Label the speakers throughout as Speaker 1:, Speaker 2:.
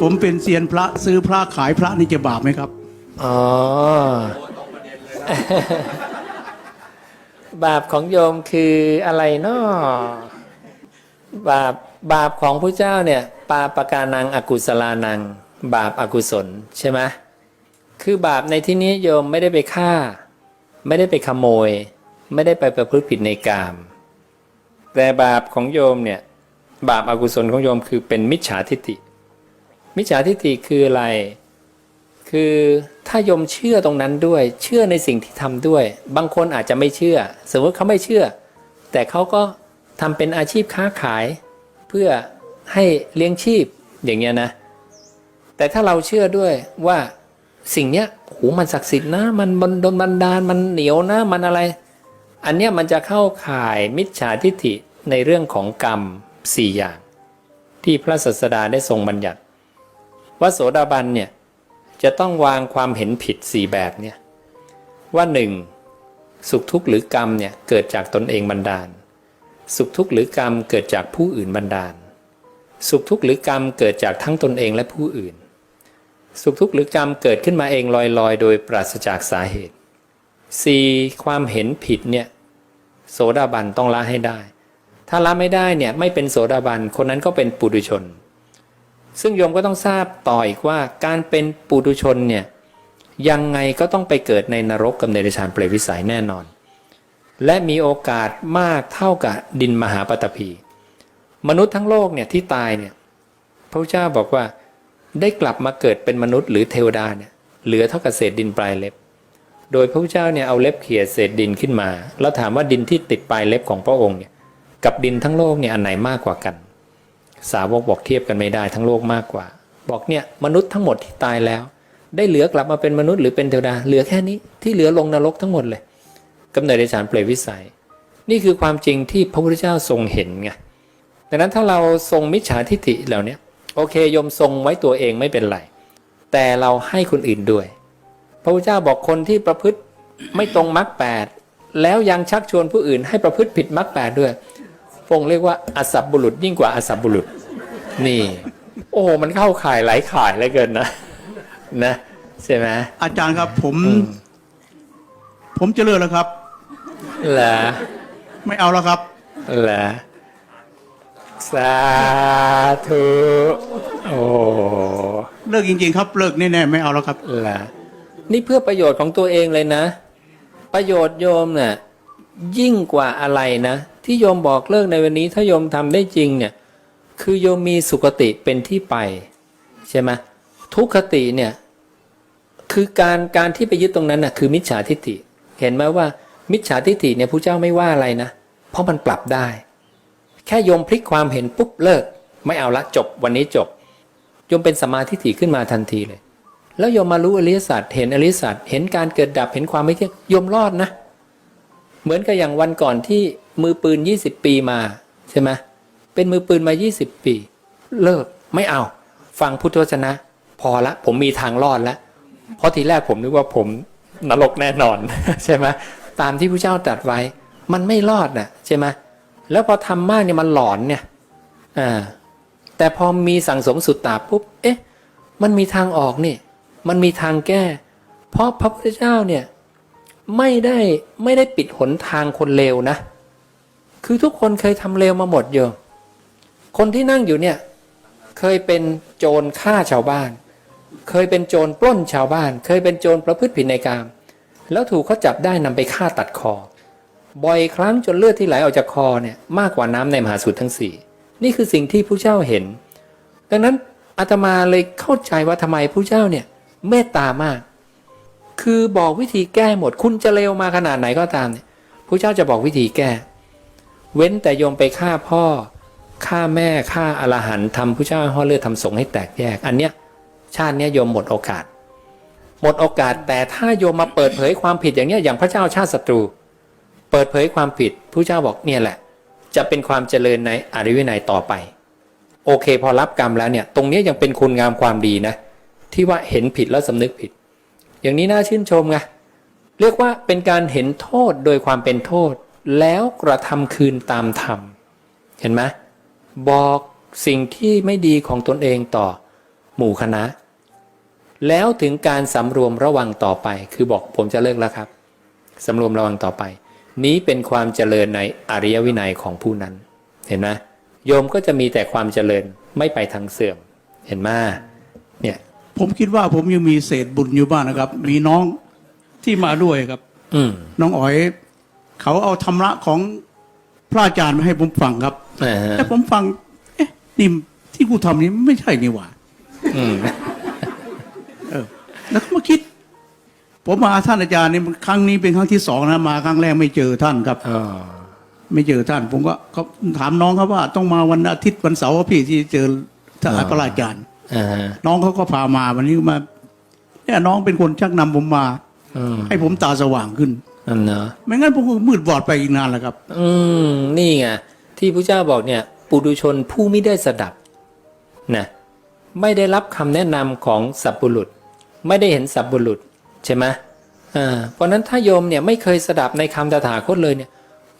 Speaker 1: ผมเป็นเซียนพระซื้อพระขายพระนี่จะบาปไหมครับ
Speaker 2: อ๋อ บาปของโยมคืออะไรเนาะบาปบาปของพระเจ้าเนี่ย ปาปกานังอกุศลานัง บาปอากุศลใช่ไหมคือบาปในที่นี้โยมไม่ได้ไปฆ่า ไม่ได้ไปขโมย ไม่ได้ไปประพฤติผิดในกาม แต่บาปของโยมเนี่ย บาปอากุศลของโยมคือเป็นมิจฉาทิฏฐิ มิจฉาทิฏฐิคืออะไร คือถ้ายมเชื่อตรงนั้นด้วย เชื่อในสิ่งที่ทำด้วย บางคนอาจจะไม่เชื่อ สมมติเขาไม่เชื่อ แต่เขาก็ทำเป็นอาชีพค้าขาย เพื่อให้เลี้ยงชีพอย่างเงี้ยนะ แต่ถ้าเราเชื่อด้วยว่าสิ่งเนี้ยโหมันศักดิ์สิทธิ์นะ มันบนดนบันดาลมันเหนียวนะมันอะไร อันเนี้ยมันจะเข้าข่ายมิจฉาทิฏฐิในเรื่องของกรรมสี่อย่าง ที่พระศาสดาได้ทรงบัญญัติ ว่าโสดาบันเนี่ยจะต้องวางความเห็นผิดสี่แบบเนี่ยว่าหนึ่งสุขทุกข์หรือกรรมเนี่ยเกิดจากตนเองบันดาล สุขทุกข์หรือกรรมเกิดจากผู้อื่นบันดาล สุขทุกข์หรือกรรมเกิดจากทั้งตนเองและผู้อื่น สุขทุกข์หรือกรรมเกิดขึ้นมาเองลอยๆ โดยปราศจากสาเหตุ 4. ความเห็นผิดเนี่ยโสดาบันต้องละให้ได้ ถ้าละไม่ได้เนี่ยไม่เป็นโสดาบันคนนั้นก็เป็นปุถุชน ซึ่งโยมก็ต้องทราบต่ออีกว่าการเป็นปุถุชนเนี่ยยังไงก็ต้องไปเกิดในนรกกับในเดชานเปรตวิสัยแน่นอน และมีโอกาสมากเท่ากับดินมหาปฐพี มนุษย์ทั้งโลกเนี่ยที่ตายเนี่ยพระพุทธเจ้าบอกว่าได้กลับมาเกิดเป็นมนุษย์หรือเทวดาเนี่ยเหลือเท่ากับเศษดินปลายเล็บ โดยพระพุทธเจ้าเนี่ยเอาเล็บเขี่ยเศษดินขึ้นมา แล้วถามว่าดินที่ติดปลายเล็บของพระองค์เนี่ยกับดินทั้งโลกเนี่ยอันไหนมากกว่ากัน สาวกบอกเทียบกันไม่ได้ทั้งโลกมากกว่า บอกเนี่ยมนุษย์ทั้งหมดที่ตายแล้ว ได้เหลือกลับมาเป็นมนุษย์หรือเป็นเทวดาเหลือแค่นี้ที่เหลือลงนรกทั้งหมดเลยกำเนิดในฉานเปรตวิสัย นี่คือความจริงที่พระพุทธเจ้าทรงเห็นไงดังนั้นถ้าเราทรงมิจฉาทิฏฐิเหล่านี้โอเคยมทรงไว้ตัวเองไม่เป็นไร แต่เราให้คนอื่นด้วย พระพุทธเจ้าบอกคนที่ประพฤติไม่ตรงมรรคแปดแล้วยังชักชวนผู้อื่นให้ประพฤติผิดมรรคแปดด้วย พระองค์เรียกว่าอสับบุรุษยิ่งกว่าอสับบุรุษ นี่ โอ้โหมันเข้าข่ายหลายข่ายเหลือเกินนะนะใช่ไหม
Speaker 1: อาจารย์ครับผม
Speaker 2: อืม
Speaker 1: ผมจะเลิกแล้วครับ
Speaker 2: เหรอ
Speaker 1: ไม่เอาแล้วครับ
Speaker 2: เหรอสาธุโอ้
Speaker 1: เลิกจริง ๆ ครับเลิกแน่ๆไม่เอาแล้วครับ
Speaker 2: เหรอนี่เพื่อประโยชน์ของตัวเองเลยนะ ประโยชน์โยมเนี่ย ยิ่งกว่าอะไรนะ ที่โยมบอกเลิกในวันนี้ ถ้าโยมทำได้จริงเนี่ย คือโยมมีสุคติเป็นที่ไป ใช่ไหมทุกขติเนี่ย คือการการที่ไปยึดตรงนั้นน่ะคือมิจฉาทิฏฐิ เห็นไหมว่า มิจฉาทิฏฐิเนี่ยพระเจ้าไม่ว่าอะไรนะ เพราะมันปรับได้ แค่โยมพลิกความเห็นปุ๊บเลิก ไม่เอาละจบวันนี้จบโยมเป็นสมาทิฏฐิขึ้นมาทันทีเลย แล้วโยมมารู้อริยสัจเห็นอริยสัจเห็นการเกิดดับเห็นความไม่เที่ยงโยมรอดนะ เหมือนกับอย่างวันก่อนที่มือปืน 20 ปีมาใช่ไหมเป็นมือปืนมา 20 ปี เลิกไม่เอา ฟังพุทธวจนะ พอละ ผมมีทางรอดแล้วเพราะทีแรกผมนึกว่าผมนรกแน่นอน ใช่ไหมตามที่พระเจ้าตรัสไว้ มันไม่รอดน่ะใช่ไหมแล้วพอทำมากเนี่ยมันหลอนเนี่ยอ่าแต่พอมีสั่งสมสุดตาปุ๊บเอ๊ะ มันมีทางออกนี่ มันมีทางแก้ เพราะพระพุทธเจ้าเนี่ย ไม่ได้ไม่ได้ปิดหนทางคนเลวนะ คือทุกคนเคยทำเลวมาหมดโยมคนที่นั่งอยู่เนี่ยเคยเป็นโจรฆ่าชาวบ้าน เคยเป็นโจรปล้นชาวบ้าน เคยเป็นโจรประพฤติผิดในกาม แล้วถูกเขาจับได้นำไปฆ่าตัดคอ บ่อยครั้งจนเลือดที่ไหลออกจากคอเนี่ยมากกว่าน้ำในมหาสมุทรทั้งสี่นี่คือสิ่งที่ผู้เจ้าเห็น ดังนั้นอาตมาเลยเข้าใจว่าทำไมผู้เจ้าเนี่ยเมตตามาก คือบอกวิธีแก้หมด คุณจะเลวมาขนาดไหนก็ตามเนี่ยผู้เจ้าจะบอกวิธีแก้ เว้นแต่โยมไปฆ่าพ่อฆ่าแม่ฆ่าอรหันต์ทำผู้เจ้าให้ห่อเลือดทำสงฆ์ให้แตกแยก อันเนี้ยชาติเนี้ยโยมหมดโอกาส หมดโอกาสแต่ถ้าโยมมาเปิดเผยความผิดอย่างเนี้ยอย่างพระเจ้าชาติศัตรู เปิดเผยความผิดผู้เจ้าบอกเนี่ยแหละ จะเป็นความเจริญในอริยวินัยต่อไป โอเค พอรับกรรมแล้วเนี่ย ตรงนี้ยังเป็นคุณงามความดีนะ ที่ว่าเห็นผิดแล้วสำนึกผิด อย่างนี้น่าชื่นชมไงเรียกว่าเป็นการเห็นโทษโดยความเป็นโทษ แล้วกระทำคืนตามธรรม เห็นไหมบอกสิ่งที่ไม่ดีของตนเองต่อหมู่คณะ แล้วถึงการสำรวมระวังต่อไป คือบอกผมจะเลิกแล้วครับสำรวมระวังต่อไป นี้เป็นความเจริญในอริยวินัยของผู้นั้น เห็นไหมโยมก็จะมีแต่ความเจริญไม่ไปทางเสื่อม เห็นไหมเนี่ย
Speaker 1: ผมคิดว่าผมยังมีเศษบุญอยู่บ้างนะครับ มีน้องที่มาด้วยครับ
Speaker 2: อืม
Speaker 1: น้องอ๋อย เขาเอาธรรมะของพระอาจารย์มาให้ผมฟังครับ
Speaker 2: อ่าฮะ
Speaker 1: แต่ผมฟัง เอ๊ะนี่ที่กูทำนี้ไม่ใช่นี่หว่า
Speaker 2: อืม
Speaker 1: เออแล้วก็มาคิด ผมมาท่านอาจารย์นี่มันครั้งนี้เป็นครั้งที่สองนะมาครั้งแรกไม่เจอท่านครับ
Speaker 2: อ๋อ
Speaker 1: ไม่เจอท่าน ผมก็ก็ถามน้องครับว่า ต้องมาวันอาทิตย์วันเสาร์พี่ที่เจอท่านพระอาจารย์
Speaker 2: อ่าฮะ
Speaker 1: น้องเขาก็พามาวันนี้มาเนี่ยน้องเป็นคนชักนำผมมา
Speaker 2: อืม
Speaker 1: ให้ผมตาสว่างขึ้น
Speaker 2: นั่นเนาะ
Speaker 1: ไม่งั้นผมคงมืดบอดไปอีกนานแหละครับ
Speaker 2: อืมนี่ไงที่พระเจ้าบอกเนี่ย ปุถุชนผู้ไม่ได้สดับนะไม่ได้รับคำแนะนำของสัพบุรุษ ไม่ได้เห็นสัพบุรุษใช่ไหมอ่าเพราะฉะนั้นถ้าโยมเนี่ยไม่เคยสดับในคำตถาคตเลยเนี่ย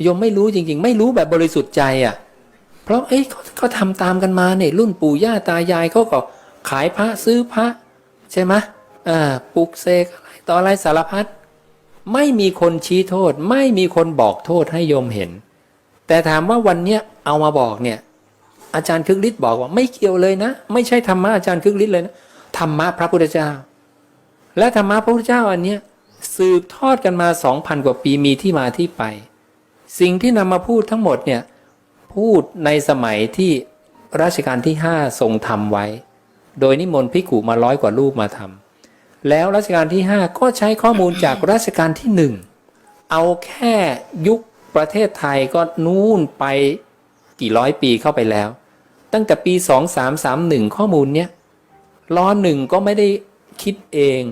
Speaker 2: โยมไม่รู้จริง ๆ ไม่รู้แบบบริสุทธิ์ใจอะ่ะ เพราะเอ้ยเขาเขาทำตามกันมาเนี่ยรุ่นปู่ย่าตายายเขาก็ขายพระซื้อพระใช่ไหมอ่าปลุกเสกอะไรต่ออะไรสารพัดไม่มีคนชี้โทษ ไม่มีคนบอกโทษให้โยมเห็น แต่ถามว่าวันเนี้ยเอามาบอกเนี่ย อาจารย์คึกฤทธิ์บอกว่าไม่เกี่ยวเลยนะ ไม่ใช่ธรรมะอาจารย์คึกฤทธิ์เลยนะธรรมะพระพุทธเจ้า และธรรมะพระพุทธเจ้าอันเนี้ยสืบทอดกันมาสองพันกว่าปีมีที่มาที่ไป สิ่งที่นำมาพูดทั้งหมดเนี่ย พูดในสมัยที่รัชกาลที่ห้าทรงทำไว้ โดยนิมนต์ภิกุมาร้อยกว่ารูปมาทำแล้วรัชกาลที่5ก็ใช้ข้อมูลจากรัชกาลที่1เอาแค่ยุคประเทศไทยก็นู่นไปกี่ร้อยปีเข้าไปแล้ว ตั้งแต่ปี 2331 ข้อมูลเนี้ยล้อหนึ่งก็ไม่ได้คิดเอง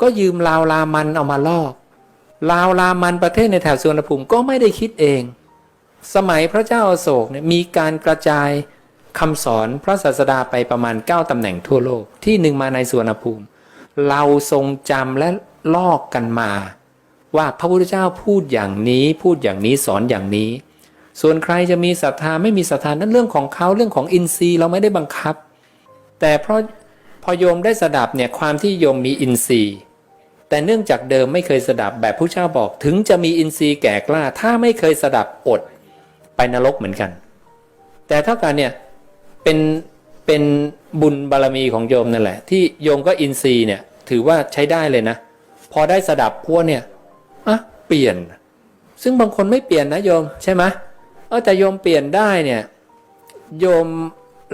Speaker 2: ก็ยืมลาวลามันเอามาลอก ลาวลามันประเทศในแถบสุวรรณภูมิก็ไม่ได้คิดเอง สมัยพระเจ้าอาโศกเนี่ยมีการกระจายคำสอนพระศาสดาไปประมาณ 9ตำแหน่งทั่วโลก ที่หนึ่งมาในสุวรรณภูมิ เราทรงจำและลอกกันมา ว่าพระพุทธเจ้าพูดอย่างนี้พูดอย่างนี้สอนอย่างนี้ ส่วนใครจะมีศรัทธาไม่มีศรัทธานั่นเรื่องของเขาเรื่องของอินทรีย์เราไม่ได้บังคับ แต่เพราะพอโยมได้สดับเนี่ยความที่โยมมีอินทรีย์ แต่เนื่องจากเดิมไม่เคยสดับแบบผู้เจ้าบอกถึงจะมีอินทรีย์แก่กล้า ถ้าไม่เคยสดับอด ไปนรกเหมือนกัน แต่เท่ากันเนี่ยเป็นเป็นบุญบารมีของโยมนั่นแหละ ที่โยมก็อินทรีย์เนี่ยถือว่าใช้ได้เลยนะ พอได้สดับพวกเนี่ยอะเปลี่ยน ซึ่งบางคนไม่เปลี่ยนนะโยมใช่ไหมเออแต่โยมเปลี่ยนได้เนี่ยโยม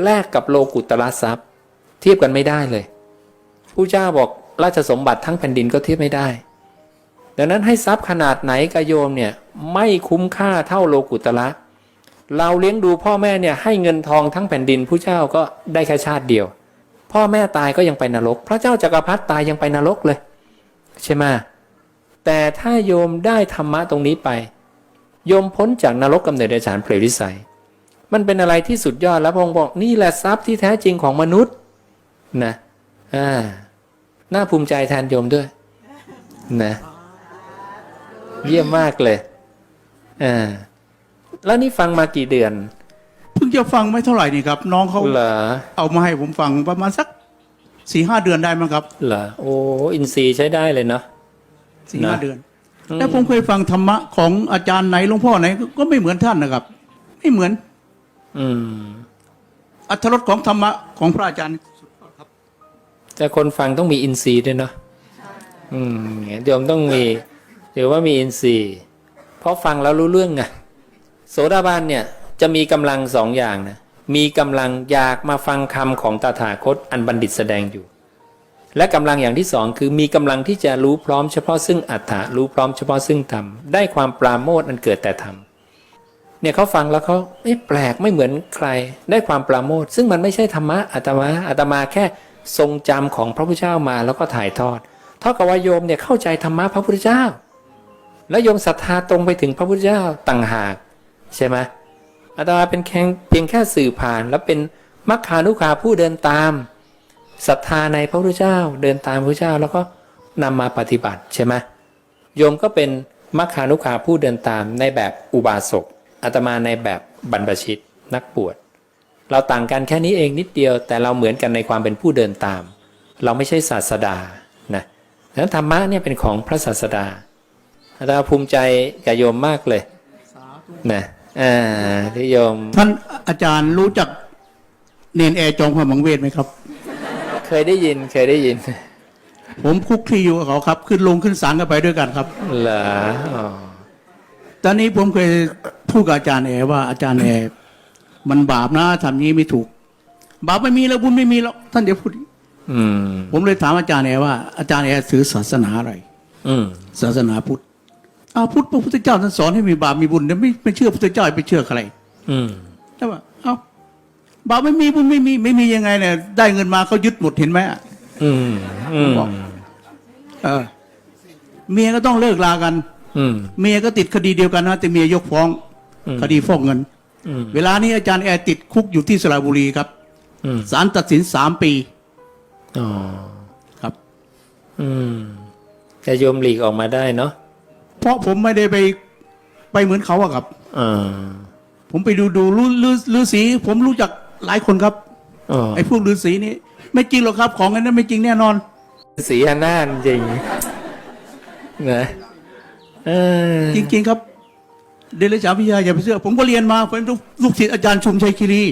Speaker 2: แลกกับโลกุตละทรัพย์ เทียบกันไม่ได้เลยผู้เจ้าบอกราชสมบัติทั้งแผ่นดินก็เทียบไม่ได้ ดังนั้นให้ทรัพย์ขนาดไหนกับโยมเนี่ยไม่คุ้มค่าเท่าโลกุตละ เราเลี้ยงดูพ่อแม่เนี่ยให้เงินทองทั้งแผ่นดินผู้เจ้าก็ได้แค่ชาติเดียว พ่อแม่ตายก็ยังไปนรก พระเจ้าจักรพรรดิตายยังไปนรกเลย ใช่ไหมแต่ถ้าโยมได้ธรรมะตรงนี้ไป โยมพ้นจากนรกกำเนิดเดรัจฉานเปรตวิสัย มันเป็นอะไรที่สุดยอดแล้วพระองค์บอกนี่แหละทรัพย์ที่แท้จริงของมนุษย์นะอ่าน่าภูมิใจแทนโยมด้วย นะ เยี่ยมมากเลยอ่า แล้วนี่ฟังมากี่เดือน
Speaker 1: เพิ่งจะฟังไม่เท่าไหร่นี่ครับ น้องเขา
Speaker 2: เหรอ
Speaker 1: เอามาให้ผมฟังประมาณสักสี่ห้าเดือนได้มั้งครับ
Speaker 2: เหรอโอ้อินทรีย์ใช้ได้เลยเนาะ
Speaker 1: สี่ห้า
Speaker 2: นะ
Speaker 1: เดือน แล้วผมเคยฟังธรรมะของอาจารย์ไหนหลวงพ่อไหน ก็ไม่เหมือนท่านนะครับ ไม่เหมือน
Speaker 2: อืม
Speaker 1: อัธรสของธรรมะของพระอาจารย์สุดยอดครับ
Speaker 2: แต่คนฟังต้องมีอินทรีย์ด้วยเนาะอืมเนี่ยโยมต้องมีหรือว่ามีอินทรีย์เพราะฟังแล้วรู้เรื่องไง โสดาบันเนี่ยจะมีกำลังสองอย่างนะมีกำลังอยากมาฟังคำของตถาคตอันบัณฑิตแสดงอยู่ และกำลังอย่างที่สองคือมีกำลังที่จะรู้พร้อมเฉพาะซึ่งอัฏฐะรู้พร้อมเฉพาะซึ่งธรรมได้ความปราโมทอันเกิดแต่ธรรมเนี่ยเขาฟังแล้วเขาเอ๊ะแปลกไม่เหมือนใครได้ความปราโมทซึ่งมันไม่ใช่ธรรมะอาตมาอาตมาแค่ทรงจำของพระพุทธเจ้ามาแล้วก็ถ่ายทอดเท่ากับว่าโยมเนี่ยเข้าใจธรรมะพระพุทธเจ้า แล้วโยมศรัทธาตรงไปถึงพระพุทธเจ้าต่างหาก ใช่ไหมอาตมาเป็นแค่เพียงแค่สื่อผ่าน แล้วเป็นมัคคานุขาผู้เดินตามศรัทธาในพระพุทธเจ้า เดินตามพระพุทธเจ้า แล้วก็นำมาปฏิบัติใช่ไหมโยมก็เป็นมัคคานุขาผู้เดินตามในแบบอุบาสกอาตมาในแบบบรรพชิตนักบวชเราต่างกันแค่นี้เองนิดเดียว แต่เราเหมือนกันในความเป็นผู้เดินตาม เราไม่ใช่ศาสดานะดังนั้นธรรมะเนี่ยเป็นของพระศาสดาอาตมาภูมิใจกับโยมมากเลยนะ อ่าที่โยม
Speaker 1: ท่านอาจารย์รู้จักเนนแอร์จองความหวังเวทไหมครับ
Speaker 2: เคยได้ยินเคยได้ยิน
Speaker 1: ผมคุกคลีอยู่กับเขาครับ ขึ้นลงขึ้นศาลกันไปด้วยกันครับ
Speaker 2: เหรออ๋อ
Speaker 1: ตอนนี้ผมเคยพูดกับอาจารย์แอร์ว่าอาจารย์แอร์มันบาปนะทำนี้ไม่ถูก บาปไม่มีแล้วบุญไม่มีแล้วท่านเดี๋ยวพูด
Speaker 2: อืม
Speaker 1: ผมเลยถามอาจารย์แอร์ว่าอาจารย์แอร์ถือศาสนาอะไร
Speaker 2: อืม
Speaker 1: ศาสนาพุทธ เอาพุทธพระพุทธเจ้าท่านสอนให้มีบาปมีบุญแต่ไม่ไม่เชื่อพระพุทธเจ้าไปเชื่อใคร
Speaker 2: อืม
Speaker 1: ใช่ปะเอาบาปไม่มีบุญไม่มีไม่มียังไงเนี่ยได้เงินมาเขายึดหมดเห็นไหมอะ
Speaker 2: อืมอืม
Speaker 1: เออเมียก็ต้องเลิกลากัน
Speaker 2: อืม
Speaker 1: เมียก็ติดคดีเดียวกันนะแต่เมียยกฟ้อง
Speaker 2: อืม
Speaker 1: คดีฟอกเงิน
Speaker 2: อืม
Speaker 1: เวลานี้อาจารย์แอร์ติดคุกอยู่ที่สระบุรีครับ
Speaker 2: อืม
Speaker 1: ศาลตัดสินสามปี
Speaker 2: อ๋อ
Speaker 1: ครับ
Speaker 2: อืมแต่โยมหลีกออกมาได้เนาะ
Speaker 1: เพราะผมไม่ได้ไปไปเหมือนเขาอะครับ
Speaker 2: อ่า
Speaker 1: ผมไปดูดูฤฤฤาษีผมรู้จักหลายคนครับ
Speaker 2: อ๋อ
Speaker 1: ไอ้พวกฤาษีนี่ไม่จริงหรอกครับ ของอันนั้นไม่จริงแน่นอน
Speaker 2: สีหน้านจริงนะเออ
Speaker 1: จริง ๆ ครับ เดลฉาพิยาอย่าไปเชื่อ ผมก็เรียนมาผมเป็นลูกศิษย์อาจารย์ชุมชัยคีรี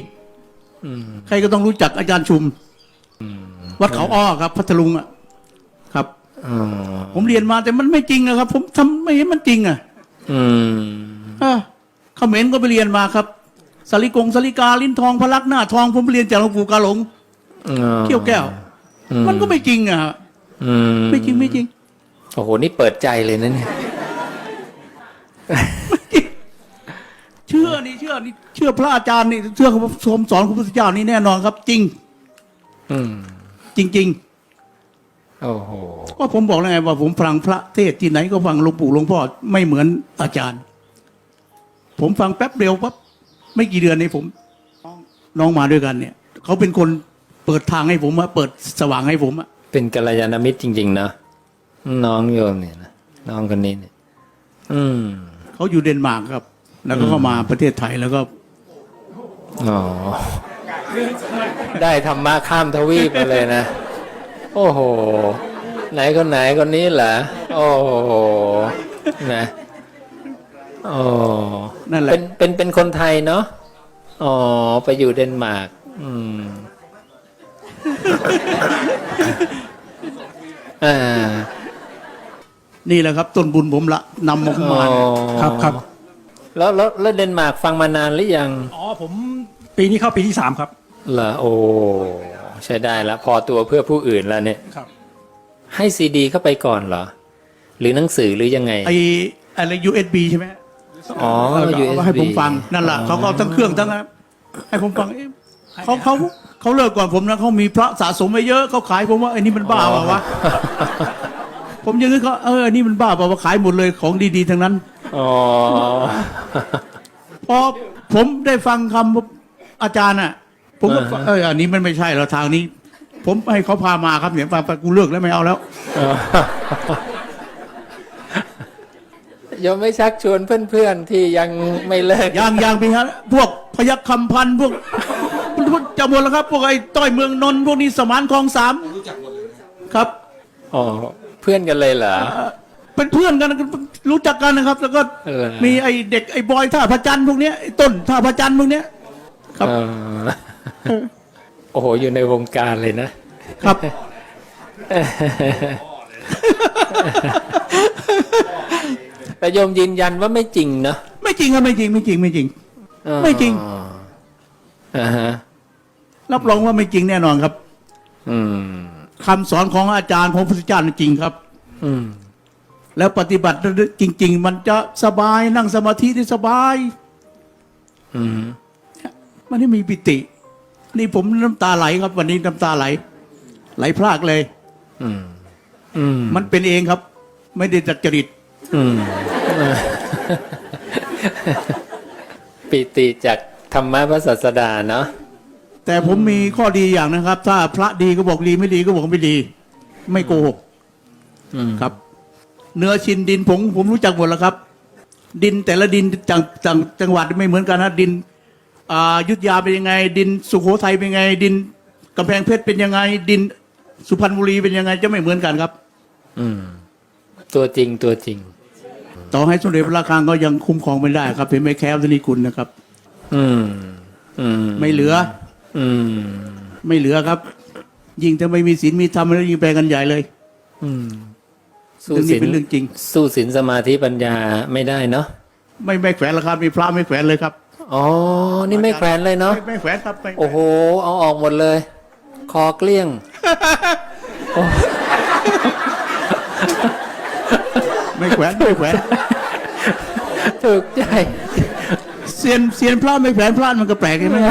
Speaker 2: อืม
Speaker 1: ใครก็ต้องรู้จักอาจารย์ชุม วัดเขาอ้อครับ พัทลุงอะครับ
Speaker 2: อ๋อ
Speaker 1: ผมเรียนมาแต่มันไม่จริงอะครับ ผมทำไม่เห็นมันจริงอะ
Speaker 2: อืม
Speaker 1: เออเขมรก็ไปเรียนมาครับสาริกงสาริกาลิ้นทองพระลักษณ์หน้าทอง ผมเรียนจากหลวงปู่กาหลง
Speaker 2: อ๋อ
Speaker 1: เขี้ยวแก้ว
Speaker 2: อื
Speaker 1: มันก็ไม่จริงอะ
Speaker 2: อืม
Speaker 1: ไม่จริงไม่จริง
Speaker 2: โอ้โหนี่เปิดใจเลยนะเนี่ย
Speaker 1: เชื่อนี่เชื่อนี่เชื่อพระอาจารย์นี่เชื่อคำสอนของพระพุทธเจ้านี่แน่นอนครับ จริง
Speaker 2: อืม
Speaker 1: จริง
Speaker 2: โอ้โห
Speaker 1: ๆก็ผมบอกแล้วไงว่าผมฟังพระเทศน์ที่ไหนก็ฟังหลวงปู่หลวงพ่อไม่เหมือนอาจารย์ ผมฟังแป๊บเดียวปั๊บไม่กี่เดือนนี้ผมน้องน้องมาด้วยกันเนี่ยเขาเป็นคนเปิดทางให้ผมอะเปิดสว่างให้ผมอะ
Speaker 2: เป็นกัลยาณมิตรจริง ๆ นะน้องโยมเนี่ยนะน้องคนนี้เนี่ย อืม
Speaker 1: เขาอยู่เดนมาร์กครับ แล้วก็เข้ามาประเทศไทยแล้วก็
Speaker 2: อ๋อได้ธรรมะข้ามทวีปมาเลยนะ โอ้โห ไหนคนไหนคนนี้เหรอโอ้โหนะโอ้
Speaker 1: นั่นแหละ
Speaker 2: เป็นเป็นเป็นคนไทยเนาะอ๋อไปอยู่เดนมาร์กอืมอ่า
Speaker 1: นี่แหละครับต้นบุญผมละนำมามาเนี่ย
Speaker 2: อ๋อ
Speaker 3: ครับครับ
Speaker 2: แล้วแล้วแล้วเดนมาร์กฟังมานานหรือยัง
Speaker 3: อ๋อผมปีนี้เข้าปีที่สามครับ
Speaker 2: เหรอโอ้ ใช้ได้แล้วพอตัวเพื่อผู้อื่นแล้วเนี่ย
Speaker 3: ครับ
Speaker 2: ให้ซีดีเข้าไปก่อนเหรอ หรือหนังสือหรือยังไง
Speaker 1: ไออะไร USB ใช่ไหม
Speaker 2: อ๋อ
Speaker 1: เอาเอา
Speaker 2: USB
Speaker 1: เอาให้ผมฟังนั่นแหละเขาก็เอาทั้งเครื่องทั้งนั้นให้ผมฟังเอ๊ะเขาเขาเขาเลิกก่อนผมนะเขามีพระสะสมไว้เยอะเขาขายผมว่าไอ้นี่มันบ้าเปล่าวะผมยังนึกเขาเอออันนี่มันบ้าเปล่าวะขายหมดเลยของดีๆทั้งนั้น
Speaker 2: อ๋อ
Speaker 1: พอผมได้ฟังคำอาจารย์อะ ผมก็
Speaker 2: อ่าฮะ
Speaker 1: เอออันนี้มันไม่ใช่แล้วทางนี้ ผมให้เขาพามาครับเนี่ยฟังไปกูเลิกแล้วไม่เอาแล้ว
Speaker 2: ยอมไม่ชักชวนเพื่อนๆที่ยังไม่เลิก
Speaker 1: อย่างอย่างพี่ฮะพวกพยัคฆ์คำพันธ์พวกพวกจะหมดแล้วครับ พวกไอ้ต้อยเมืองนนท์พวกนี้สมานคลองสามครับ
Speaker 2: อ๋อเพื่อนกันเลยเหรอ
Speaker 1: เอ่อเป็นเพื่อนกันนะครับรู้จักกันนะครับ แล้วก็
Speaker 2: เออ
Speaker 1: มีไอ้เด็กไอ้บอยท่าพระจันทร์พวกเนี้ยไอ้ต้นท่าพระจันทร์พวกเนี้ย ครับ
Speaker 2: เออโอ้โห อยู่ในวงการเลยนะ
Speaker 1: ครับ
Speaker 2: แต่โยมยืนยันว่าไม่จริงเนอะ
Speaker 1: ไม่จริงครับไม่จริง ไม่จริงไม่จริง
Speaker 2: อ๋อ
Speaker 1: ไม่จริง
Speaker 2: อ่าฮะ
Speaker 1: รับรองว่าไม่จริงแน่นอนครับ
Speaker 2: อืม
Speaker 1: คำสอนของอาจารย์ของพระพุทธเจ้าจริงครับ
Speaker 2: อืม
Speaker 1: แล้วปฏิบัติจริง ๆ มันจะสบายนั่งสมาธิได้สบาย
Speaker 2: อืม
Speaker 1: มันไม่มีปิติ นี่ผมน้ำตาไหลครับ วันนี้น้ำตาไหล ไหลพรากเลย
Speaker 2: อืม อืม
Speaker 1: มันเป็นเองครับ ไม่ได้จัดจริต
Speaker 2: อืม ปิติจากธรรมะพระศาสดาเนาะ
Speaker 1: แต่ผมมีข้อดีอย่างนะครับ ถ้าพระดีก็บอกดีไม่ดีก็บอกไม่ดี ไม่โกหก
Speaker 2: อืม
Speaker 1: ครับ เนื้อชินดินผงผมรู้จักหมดแล้วครับ ดินแต่ละดินจังจังจังหวัดไม่เหมือนกันนะดินอ่าอ ยุทธยาเป็นยังไง ดินสุโขทัยเป็นยังไง ดินกำแพงเพชรเป็นยังไง ดินสุพรรณบุรีเป็นยังไงจะไม่เหมือนกันครับ
Speaker 2: อืม ตัวจริงตัวจริง
Speaker 1: ต่อให้สมเด็จพระราชางก็ยังคุ้มครองไม่ได้ครับ เป็นแม่แค้วธนิกุลนะครับ
Speaker 2: อืม อืม
Speaker 1: ไม่เหลือ
Speaker 2: อืม
Speaker 1: ไม่เหลือครับ ยิ่งถ้าไม่มีศีลมีธรรมแล้วยิ่งแปลกันใหญ่เลย
Speaker 2: อืม สู้
Speaker 1: เรื่อง
Speaker 2: ศี
Speaker 1: นี้
Speaker 2: ล
Speaker 1: เป็นเรื่องจริง
Speaker 2: สู้ศีลสมาธิปัญญาไม่ได้เนาะ
Speaker 1: ไม่ไม่แขวนแล้วครับ มีพระไม่แขวนเลยครับ
Speaker 2: อ๋อ นี่ไม่แขวนเลยเนาะ
Speaker 1: ไม่ไม่แขวนครับไม่แขวน
Speaker 2: โอ้โห เอาออกหมดเลย คอเกลี้ยง
Speaker 1: ไม่แขวนไม่แขวน
Speaker 2: ถูกใจ
Speaker 1: เซียนเซียนพระไม่แขวนพระมันก็แปลกใช่ไหมค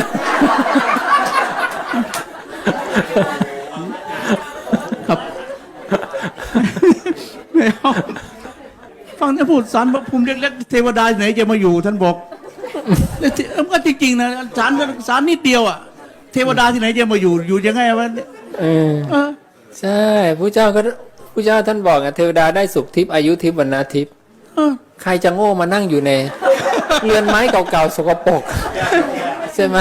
Speaker 1: รับไม่เอาฟังท่านพูดสารพระภูมิเล็กๆเทวดาไหนจะมาอยู่ท่านบอกแล้วที่มัน ก็จริงๆนะสารสารนิดเดียวอะ เทวดาที่ไหนจะมาอยู่อยู่ยังไงวะ
Speaker 2: เออใช่ผู้เจ้าก็ผู้เจ้าท่านบอกอะเทวดาได้สุขทิพย์อายุทิพย์วรรณทิพย์ใครจะโง่มานั่งอยู่ในเรือนไม้เก่าๆสกปรกใช่ไหม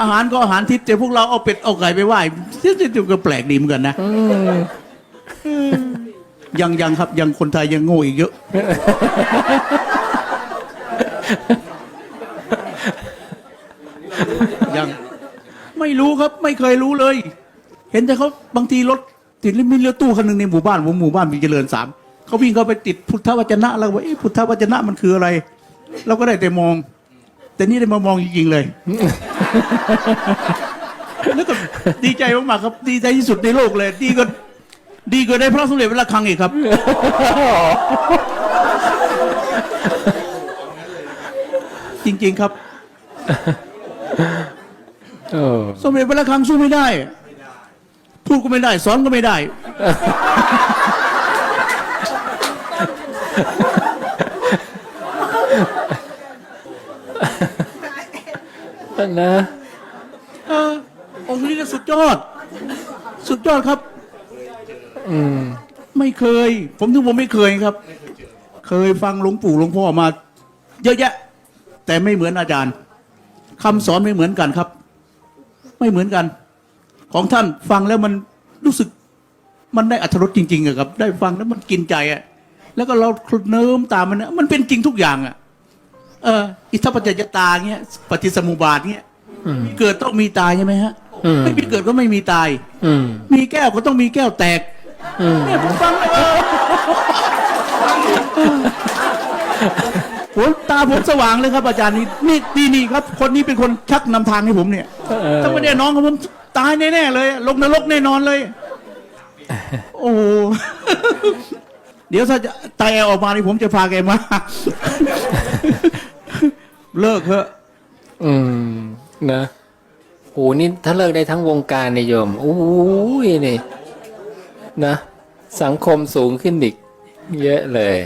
Speaker 1: อาหารก็อาหารทิพย์แต่พวกเราเอาเป็ดเอาไก่ไปไหว้ที่ที่ก็แปลกดีเหมือนกันนะยังยังครับยังคนไทยยังโง่อีกเยอะ ยังไม่รู้ครับ ไม่เคยรู้เลย เห็นแต่เขาบางทีรถติดมีเรือตู้คันหนึ่งในหมู่บ้านผมหมู่บ้านมีเจริญสามเขาวิ่งเข้าไปติดพุทธวจนะแล้วว่าเอ๊ะพุทธวจนะมันคืออะไร เราก็ได้แต่มอง แต่นี่ได้มามองจริงๆเลยแล้วก็ดีใจมากๆครับ ดีใจที่สุดในโลกเลย ดีก็ดีก็ได้พระสมเด็จพระคลังอีกครับจริง ๆครับ
Speaker 2: เออ
Speaker 1: สมเด็จพระคลังสู้ไม่ได้ พูดก็ไม่ได้ สอนก็ไม่ได้
Speaker 2: นะ
Speaker 1: เออองค์นี้ก็สุดยอด สุดยอดครับ
Speaker 2: อืม
Speaker 1: ไม่เคย ผมถึงผมไม่เคยครับ เคยฟังหลวงปู่หลวงพ่อมา เยอะแยะ แต่ไม่เหมือนอาจารย์ คำสอนไม่เหมือนกันครับ ไม่เหมือนกัน ของท่านฟังแล้วมันรู้สึกมันได้อัธรสจริงๆอะครับ ได้ฟังแล้วมันกินใจอะแล้วก็เราเนิ้มตามมันนะมันเป็นจริงทุกอย่างอะเอออิทธปัจจยตาเงี้ยปฏิสมุบาทเงี้ย
Speaker 2: อืม
Speaker 1: มีเกิดต้องมีตายใช่ไหมฮะ
Speaker 2: อืม
Speaker 1: ไม่มีเกิดก็ไม่มีตาย
Speaker 2: อืม
Speaker 1: มีแก้วก็ต้องมีแก้วแตก
Speaker 2: อืม
Speaker 1: เนี่ยผมฟังแล้วเออ ผมตาผมสว่างเลยครับ อาจารย์นี่นี่นี่นี่ครับ คนนี้เป็นคนชักนำทางให้ผมเนี่ย
Speaker 2: เออ
Speaker 1: ถ้าไม่ได้น้องของผมตายแน่ๆเลยลงนรกแน่นอนเลย โอ้โห เดี๋ยวถ้าจะตายแอลออกมานี่ผมจะพาแกมา เลิกเถอะ
Speaker 2: อืม นะโอ้นี่ถ้าเลิกได้ทั้งวงการนิยมโอ้ยนี่ นะ สังคมสูงขึ้นอีก เยอะเลย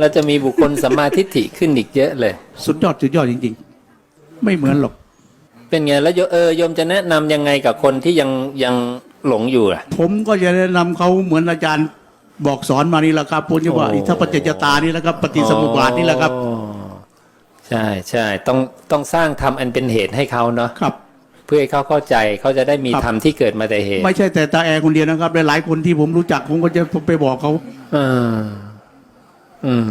Speaker 2: เราจะมีบุคคลสัมมาทิฏฐิขึ้นอีกเยอะเลย
Speaker 1: สุดยอดสุดยอดจริง ๆ ไม่เหมือนหรอก
Speaker 2: เป็นไงแล้วโยเออโยมจะแนะนำยังไงกับคนที่ยังยังหลงอยู่อะ
Speaker 1: ผมก็จะแนะนำเขาเหมือนอาจารย์บอกสอนมานี่แหละครับพุทธว่า
Speaker 2: โอ้
Speaker 1: อิทธปัจจยตานี่แหละครับ ปฏิสมุปบาทนี่แหละครับ
Speaker 2: อ๋อใช่ใช่ต้องต้องสร้างธรรมอันเป็นเหตุให้เขาเนาะ
Speaker 1: ครับ
Speaker 2: เพื่อให้เขาเข้าใจเขาจะได้มี
Speaker 1: ครับ
Speaker 2: ธรรมที่เกิดมาแต่เหตุ
Speaker 1: ไม่ใช่แต่ตาแอร์คนเดียวนะครับหลายๆคนที่ผมรู้จักผมก็จะไปบอกเขา
Speaker 2: เออ อืม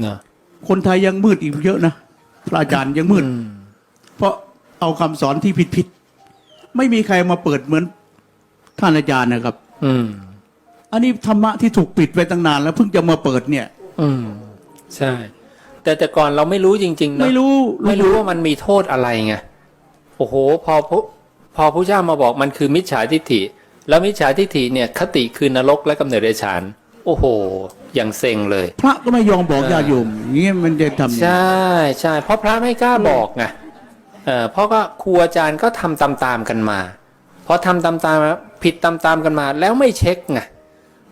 Speaker 2: เนาะ
Speaker 1: คนไทยยังมืดอีกเยอะนะพระอาจารย์ยังมืด
Speaker 2: อืม
Speaker 1: เพราะเอาคำสอนที่ผิดๆไม่มีใครมาเปิดเหมือนท่านอาจารย์นะครับ
Speaker 2: อืม
Speaker 1: อันนี้ธรรมะที่ถูกปิดไปตั้งนานแล้วเพิ่งจะมาเปิดเนี่ย
Speaker 2: อืมใช่ แต่แต่ก่อนเราไม่รู้จริงๆเนอะ
Speaker 1: ไม่รู้
Speaker 2: ไม่รู้ว่ามันมีโทษอะไรไง โอ้โห พอพระพอพระเจ้ามาบอกมันคือมิจฉาทิฏฐิ แล้วมิจฉาทิฏฐิเนี่ยคติคือนรกและกำเนิดเดชาน โอ้โห อย่างเซ็งเลย
Speaker 1: พระก็ไม่ยอมบอกญาติโยมอย่างเงี้ยมันจะทำยังไง
Speaker 2: ใช่ใช่เพราะพระไม่กล้าบอกไงเออเพราะก็ครูอาจารย์ก็ทำตามๆกันมาพอทำตามๆผิดตามๆกันมา แล้วไม่เช็คไง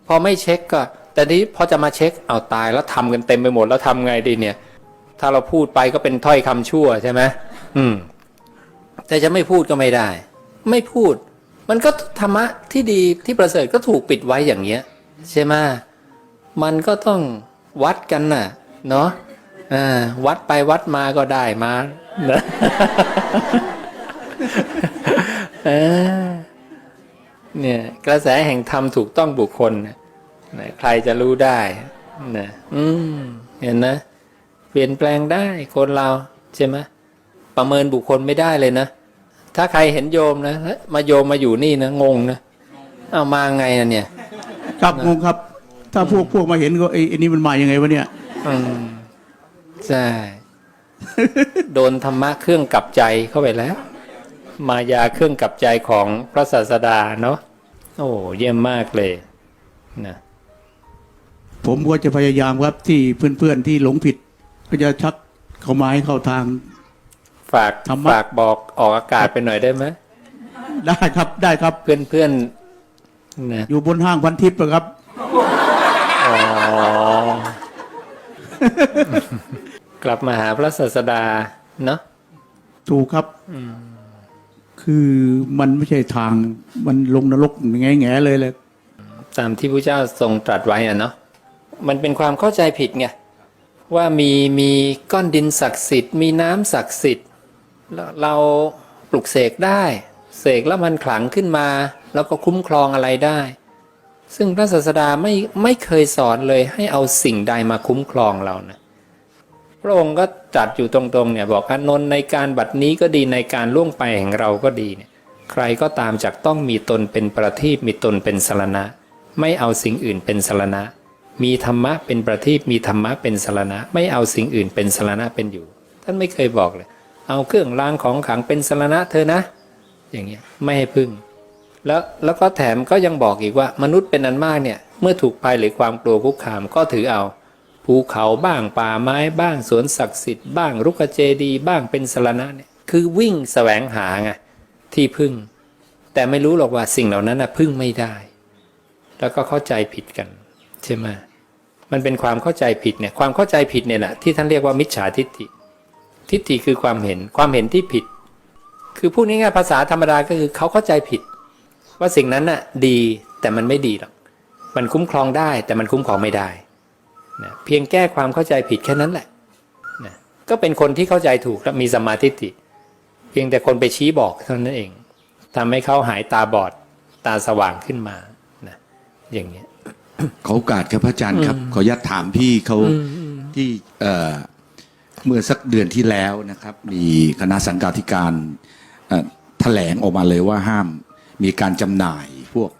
Speaker 2: พอไม่เช็คก็ แต่นี้พอจะมาเช็คเอาตายแล้วทำกันเต็มไปหมดแล้วทำไงดีเนี่ย ถ้าเราพูดไปก็เป็นถ้อยคำชั่วใช่ไหมอืม แต่จะไม่พูดก็ไม่ได้ ไม่พูด มันก็ธรรมะที่ดีที่ประเสริฐก็ถูกปิดไว้อย่างเงี้ย ใช่ไหมมันก็ต้องวัดกันน่ะ เนาะวัดไปวัดมาก็ได้มาเนี่ยกระแสแห่งธรรมถูกต้องบุคคลนะใครจะรู้ได้นะอืมเห็นนะเปลี่ยนแปลงได้คนเราใช่ไหมประเมินบุคคลไม่ได้เลยนะ ถ้าใครเห็นโยมนะมาโยมมาอยู่นี่นะงงนะเอามาไงนะเนี่ย
Speaker 1: ครับงงครับ ถ้าพวกพวกมาเห็นก็ไอ้ไอ้นี่มันมายังไงวะเนี่ย
Speaker 2: อืมใช่โดนธรรมะเครื่องกลับใจเข้าไปแล้ว มายาเครื่องกลับใจของพระศาสดาเนาะโอ้เยี่ยมมากเลยนะ
Speaker 1: ผมก็จะพยายามครับที่เพื่อนๆที่หลงผิด ก็จะชักเขามาให้เข้าทาง
Speaker 2: ฝาก
Speaker 1: ธรรมะ
Speaker 2: ฝากบอกออกอากาศไปหน่อยได้ไหม
Speaker 1: ได้ครับได้ครับ
Speaker 2: เพื่อนเพื่อนๆ นะ
Speaker 1: อยู่บนห้างพันทิพย์อะครับ
Speaker 2: อ๋อ กลับมาหาพระศาสดาเนาะ
Speaker 1: ถูกครับ คือมันไม่ใช่ทาง มันลงนรกแง่แง่ๆเลยเลย
Speaker 2: ตามที่พระเจ้าทรงตรัสไว้อะเนาะ มันเป็นความเข้าใจผิดไงว่ามีมีก้อนดินศักดิ์สิทธิ์มีน้ำศักดิ์สิทธิ์แล้วเราปลุกเสกได้ เสกแล้วมันขลังขึ้นมา แล้วก็คุ้มครองอะไรได้ ซึ่งพระศาสดาไม่ไม่เคยสอนเลยให้เอาสิ่งใดมาคุ้มครองเรานะพระองค์ก็จัดอยู่ตรงๆเนี่ยบอกอานนท์ในการบัดนี้ก็ดีในการล่วงไปแห่งเราก็ดีเนี่ยใครก็ตามจากต้องมีตนเป็นประทีปมีตนเป็นสรณะ ไม่เอาสิ่งอื่นเป็นสรณะ มีธรรมะเป็นประทีปมีธรรมะเป็นสรณะ ไม่เอาสิ่งอื่นเป็นสรณะเป็นอยู่ ท่านไม่เคยบอกเลย เอาเครื่องรางของขลังเป็นสรณะเธอนะ อย่างเงี้ยไม่ให้พึ่ง แล้วแล้วก็แถมก็ยังบอกอีกว่ามนุษย์เป็นอันมากเนี่ย เมื่อถูกภัยหรือความกลัวคุกคามก็ถือเอา ภูเขาบ้างป่าไม้บ้างสวนศักดิ์สิทธิ์บ้างรุกขเจดีบ้างเป็นสรณะเนี่ยคือวิ่งแสวงหาไงที่พึ่ง แต่ไม่รู้หรอกว่าสิ่งเหล่านั้นนะพึ่งไม่ได้ แล้วก็เข้าใจผิดกัน ใช่ไหมมันเป็นความเข้าใจผิดเนี่ยความเข้าใจผิดเนี่ยแหละที่ท่านเรียกว่ามิจฉาทิฏฐิ ทิฏฐิคือความเห็นความเห็นที่ผิด คือพูดง่ายๆภาษาธรรมดาก็คือเขาเข้าใจผิด ว่าสิ่งนั้นน่ะดีแต่มันไม่ดีหรอกมันคุ้มครองได้แต่มันคุ้มครองไม่ได้นะเพียงแก้ความเข้าใจผิดแค่นั้นแหละนะก็เป็นคนที่เข้าใจถูกและมีสมมาธิฏฐิเพียงแต่คนไปชี้บอกเท่านั้นเองทำให้เขาหายตาบอดตาสว่างขึ้นมานะอย่างเงี้ย
Speaker 4: ขอโอกาสครับพระอาจารย์ครับ ขออนุญาตถามพี่เขาที่เอ่อเมื่อสักเดือนที่แล้วนะครับ มีคณะสังฆาธิการเอ่อแถลงออกมาเลยว่าห้าม มีการจำหน่ายพวก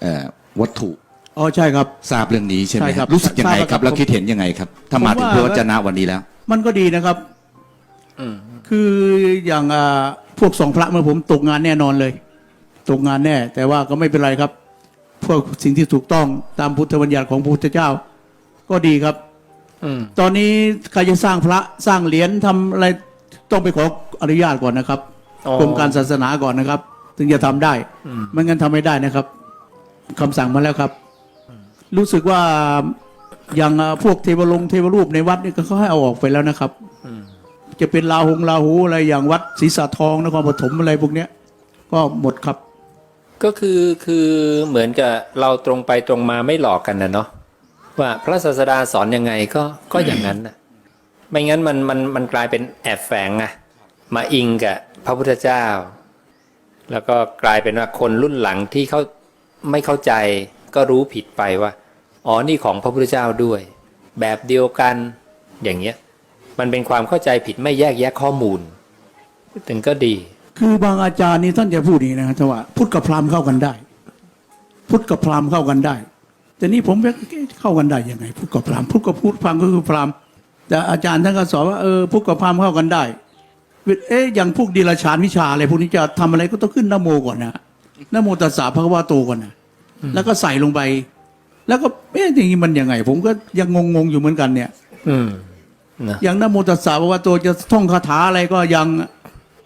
Speaker 4: เอ่อวัตถุ
Speaker 1: อ๋อใช่ครับ
Speaker 4: ทราบเรื่องนี้ใช่ไหม
Speaker 1: ใช่
Speaker 4: ค
Speaker 1: ครั
Speaker 4: รับบรู้สึกยังไง
Speaker 1: ทราบ
Speaker 4: ครับแล้วคิดเห็นยังไงครับถ้ามาถึง
Speaker 1: ผมว่า
Speaker 4: พระวจนะวันนี้แล้ว
Speaker 1: มันก็ดีนะครับ
Speaker 2: อืม
Speaker 1: คืออย่างอ่าพวกสองพระเมื่อผมตกงานแน่นอนเลย ตกงานแน่ แต่ว่าก็ไม่เป็นไรครับ พวกสิ่งที่ถูกต้องตามพุทธบัญญัติของพระพุทธเจ้า ก็ดีครับ
Speaker 2: อืม
Speaker 1: ตอนนี้ใครจะสร้างพระสร้างเหรียญทำอะไรต้องไปขออนุญาตก่อนนะครับ
Speaker 2: อ๋อ ก
Speaker 1: รมการศาสนาก่อนนะครับ ถึงจะทำได้ไม่งั้นทำไม่ได้นะครับคำสั่งมาแล้วครับ รู้สึกว่าอย่างอ่าพวกเทวลงเทวรูปในวัดนี่ก็เขาให้เอาออกไปแล้วนะครับจะเป็นลาหงลาหูอะไรอย่างวัดศรีสะทองนครปฐมอะไรพวกเนี้ย ก็หมดครับ
Speaker 2: ก็คือคือเหมือนกับเราตรงไปตรงมาไม่หลอกกันนะเนาะว่าพระศาสดาสอนยังไงก็ก็อย่างนั้นนะไม่งั้นมันมันมันกลายเป็นแอบแฝงไงมาอิงกับพระพุทธเจ้า แล้วก็กลายเป็นว่าคนรุ่นหลังที่เขาไม่เข้าใจก็รู้ผิดไปว่า อ๋อนี่ของพระพุทธเจ้าด้วย แบบเดียวกันอย่างเงี้ยมันเป็นความเข้าใจผิดไม่แยกแยะข้อมูลถึงก็ดี
Speaker 1: คือบางอาจารย์นี่ท่านจะพูดอย่างนี้นะครับว่าพุทธกับพราหมณ์เข้ากันได้ พุทธกับพราหมณ์เข้ากันได้ แต่นี่ผมเอ๊ะเข้ากันได้ยังไงพุทธกับพราหมณ์พุทธกับพุทธพราหมณ์ก็คือพราหมณ์แต่อาจารย์ท่านก็สอนว่าเออพุทธกับพราหมณ์เข้ากันได้ เอ๊ะอย่างพวกดีลฉานวิชาอะไรพวกนี้จะทำอะไรก็ต้องขึ้นนะโมก่อนนะนะโมตัสสะพระคะวะโตก่อนนะแล้วก็ใส่ลงไป แล้วก็เอ๊ะอย่างนี้มันยังไง ผมก็ยังงงๆอยู่เหมือนกันเนี่ย
Speaker 2: อืมนะ
Speaker 1: อย่างนโมตัสสะพระคะวะโตจะท่องคาถาอะไรก็ยัง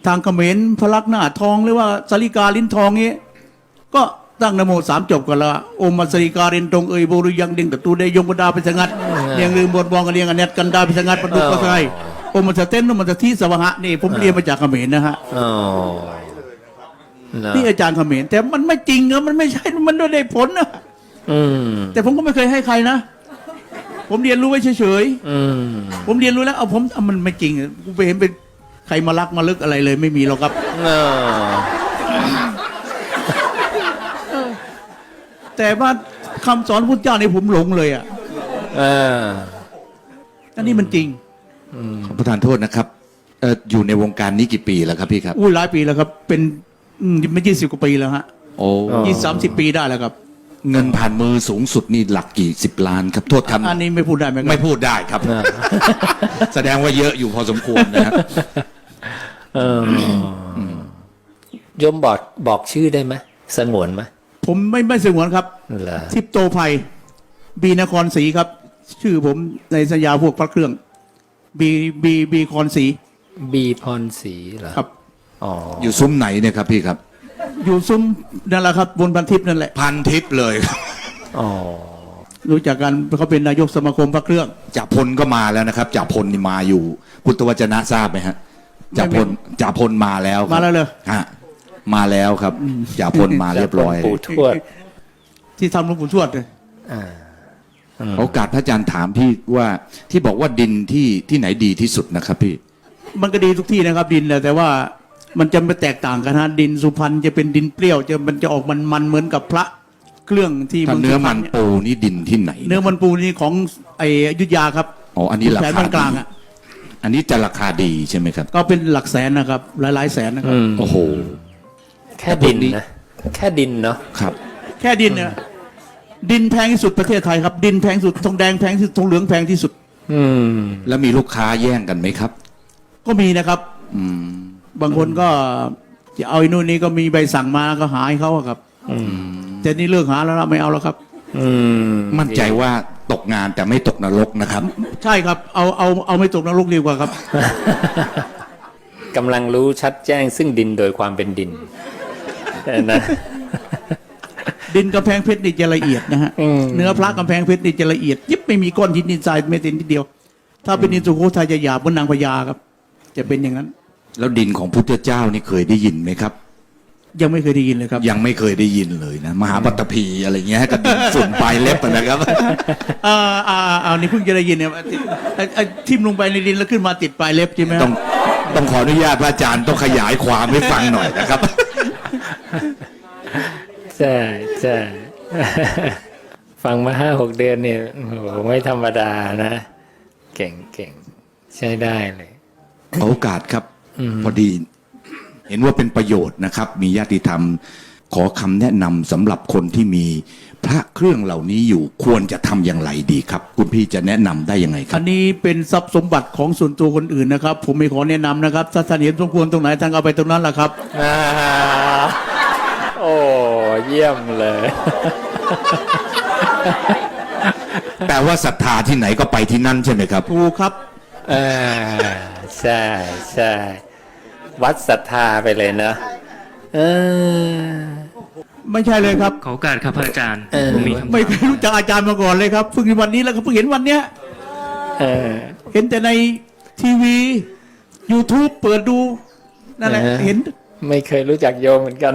Speaker 1: ทางเขมรพลักหน้าทองหรือว่าสาริกาลิ้นทองนี้ก็ตั้งนโมสามจบกันละโอมมัสริกาเรนตรงเอยโบรุยังเด้งตะตูได้ยงกระดาไปสงัดเรียงลืมบทบองกันเรียงอันเน็ตกันดาไปสงัดประดุกประไก โอมมัสเต้นโอมมัสทีสวหะนี่ผมเรียนมาจากเขมรนะฮะ
Speaker 2: อ๋อเนอะ
Speaker 1: นี่อาจารย์เขมรแต่มันไม่จริงนะมันไม่ใช่มันไม่ได้ผลนะ
Speaker 2: อืม
Speaker 1: แต่ผมก็ไม่เคยให้ใครนะผมเรียนรู้ไว้เฉย
Speaker 2: อืม
Speaker 1: ๆผมเรียนรู้แล้วเอาผมเอามันไม่จริงอะกูไปเห็นเป็นใครมารักมาลึกอะไรเลยไม่มีหรอกครับ
Speaker 2: เออ
Speaker 1: แต่ว่าคำสอนพุทธเจ้าในผมหลงเลยอะ
Speaker 2: เออ
Speaker 1: อันนี้มันจริง
Speaker 4: ขอ ประทานโทษนะครับเอ่ออยู่ในวงการนี้กี่ปีแล้วครับพี่ครับ
Speaker 1: อุ้ยหลายปีแล้วครับ เป็นอืมไม่ยี่สิบกว่าปีแล้วฮะ
Speaker 4: โอ้
Speaker 1: ยี่สามสิบปีได้แล้วครับ
Speaker 4: เงินผ่านมือสูงสุดนี่หลักกี่สิบล้านครับโทษครับ
Speaker 1: อันนี้ไม่พูดได้ไหมครับ
Speaker 4: ไม่พูดได้ครับ แสดงว่าเยอะอยู่พอสมควรนะฮะ
Speaker 2: เออโยมบอกบอกชื่อได้ไหมสงวนไหม
Speaker 1: ผมไม่ไม่สงวนครับ
Speaker 2: เหรอ
Speaker 1: ทิพโตภัยบีนครศรีครับ ชื่อผมในสัญญาพวกพระเครื่อง บีบีบีครศรี
Speaker 2: บีพรศรีเหรอ
Speaker 1: ครับ
Speaker 2: อ๋อ
Speaker 4: อยู่ซุ้มไหนเนี่ยครับพี่ครับ
Speaker 1: อยู่ซุ้มนั่นแหละครับบนพันทิพย์นั่นแหละ
Speaker 4: พันทิพย์เลยครับ
Speaker 2: อ๋อ
Speaker 1: รู้จักกันเขาเป็นนายกสมาคมพระเครื่อง
Speaker 4: จ่าพลก็มาแล้วนะครับจ่าพลนี่มาอยู่ พุทธวจนะทราบไหมฮะจ่าพลจ่าพลมาแล้วครับ
Speaker 1: มาแล้วเลย
Speaker 4: ฮะมาแล้วครับจ่าพลมาเรียบร้อย
Speaker 2: ปู่ทวด
Speaker 1: ที่ทำหลวงปู่ทวดเลย
Speaker 2: อ่า
Speaker 4: โอกาสพระอาจารย์ถามพี่ว่าที่บอกว่าดินที่ที่ไหนดีที่สุดนะครับพี่
Speaker 1: มันก็ดีทุกที่นะครับดินแหละแต่ว่ามันจะไม่แตกต่างกันฮะดินสุพรรณจะเป็นดินเปรี้ยวจะมันจะออกมันมันๆเหมือนกับพระเครื่องที่
Speaker 4: ถ้า
Speaker 1: มืง
Speaker 4: เนื้อ
Speaker 1: สุพร
Speaker 4: มั
Speaker 1: รณ
Speaker 4: น
Speaker 1: ย
Speaker 4: ปูนี่ดินที่ไหน
Speaker 1: เนื้อมันปูนี่ของไอ้อยุธยาครับ
Speaker 4: อ๋ออันนี้รา
Speaker 1: แสน
Speaker 4: คา
Speaker 1: มันกลาง
Speaker 4: ดี
Speaker 1: อะ
Speaker 4: อันนี้จะราคาดีใช่ไหมครับ
Speaker 1: ก็เป็นหลักแสนนะครับ หลายๆแสนนะครับ
Speaker 2: อืม
Speaker 4: โอ้โห
Speaker 2: แค่ดินนะ แค่ดินเนาะ
Speaker 4: ครับ
Speaker 1: แค่ดินเนี่ย ดินแพงที่สุดประเทศไทยครับ ดินแพงสุดทองแดงแพงที่สุดทองเหลืองแพงที่สุด
Speaker 2: อืม
Speaker 4: แล้วมีลูกค้าแย่งกันไหมครับ
Speaker 1: ก็มีนะครับ
Speaker 4: อืม
Speaker 1: บางคนก็จะเอาไอ้นู่นนี่ก็มีใบสั่งมาก็หาให้เขาอะครับแต่นี่เลิกหาแล้วนะไม่เอาแล้วครับ
Speaker 2: อืม
Speaker 4: มั่นใจว่าตกงานแต่ไม่ตกนรกนะครับ
Speaker 1: ใช่ครับ เอาเอาเอาไม่ตกนรกดีกว่าครับ
Speaker 2: กำลังรู้ชัดแจ้งซึ่งดินโดยความเป็นดินนะ
Speaker 1: ดินกำแพงเพชรนี่จะละเอียดนะฮะ
Speaker 2: อืม
Speaker 1: เนื้อพระกำแพงเพชรนี่จะละเอียด ยิบไม่มีก้อนหินดินทรายไม่ตินทีเดียว ถ้าเป็นดินสุโขทัยจะหยาบเหมือนนางพญาครับ จะเป็นอย่างนั้น
Speaker 4: แล้วดินของพุทธเจ้านี่เคยได้ยินไหมครับ
Speaker 1: ยังไม่เคยได้ยินเลยครับ
Speaker 4: ยังไม่เคยได้ยินเลยนะ มหาปัตตภีอะไรเงี้ยกับดินฝุ่นปลายเล็บอะนะครับ
Speaker 1: อ่าอ่าอ่านี่เพิ่งจะได้ยินเนี่ยไอ้ไอ้ทิ่มลงไปในดินแล้วขึ้นมาติดปลายเล็บใช่ไหมฮะ
Speaker 4: ต้องต้องขออนุญาตพระอาจารย์ต้องขยายความให้ฟังหน่อยนะครับ
Speaker 2: ใช่ใช่ฟังมาห้าหกเดือนเนี่ยโอ้โหไม่ธรรมดานะ เก่งเก่งใช้ได้เลย
Speaker 4: ขอโอกาสครับ พอดี เห็นว่าเป็นประโยชน์นะครับ มีญาติธรรม ขอคำแนะนำสำหรับคนที่มีพระเครื่องเหล่านี้อยู่ควรจะทำอย่างไรดีครับ คุณพี่จะแนะนำได้ยังไงครั
Speaker 1: อั
Speaker 4: บ
Speaker 1: นนี้เป็นทรัพย์สมบัติของส่วนตัวคนอื่นนะครับ ผมไม่ขอแนะนำนะครับถ้าท่านเห็นสมควรตรงไหนท่านเอาไปตรงนั้นแหละครับ
Speaker 2: อ่าโอ้ เยี่ยมเลย
Speaker 4: แปลว่าศรัทธาที่ไหนก็ไปที่นั่นใช่ไหมครับ
Speaker 1: ถูกครับ
Speaker 2: อ่าใช่ใช่วัดศรัทธาไปเลยเนอะเออ
Speaker 1: ไม่ใช่เลยครับ
Speaker 5: ขอโอกาสครับพระอาจารย์
Speaker 2: เออ
Speaker 5: ผมมีคำ
Speaker 1: ไม่เคยรู้จักอาจารย์มาก่อนเลยครับเพิ่งวันนี้แล้วก็เพิ่งเห็นวันเนี้ย
Speaker 2: เออ
Speaker 1: เห็นแต่ในทีวี YouTube เปิดดูนั่นแหละ
Speaker 2: เออ
Speaker 1: เห็น
Speaker 2: ไม่เคยรู้จักโยมเหมือนกัน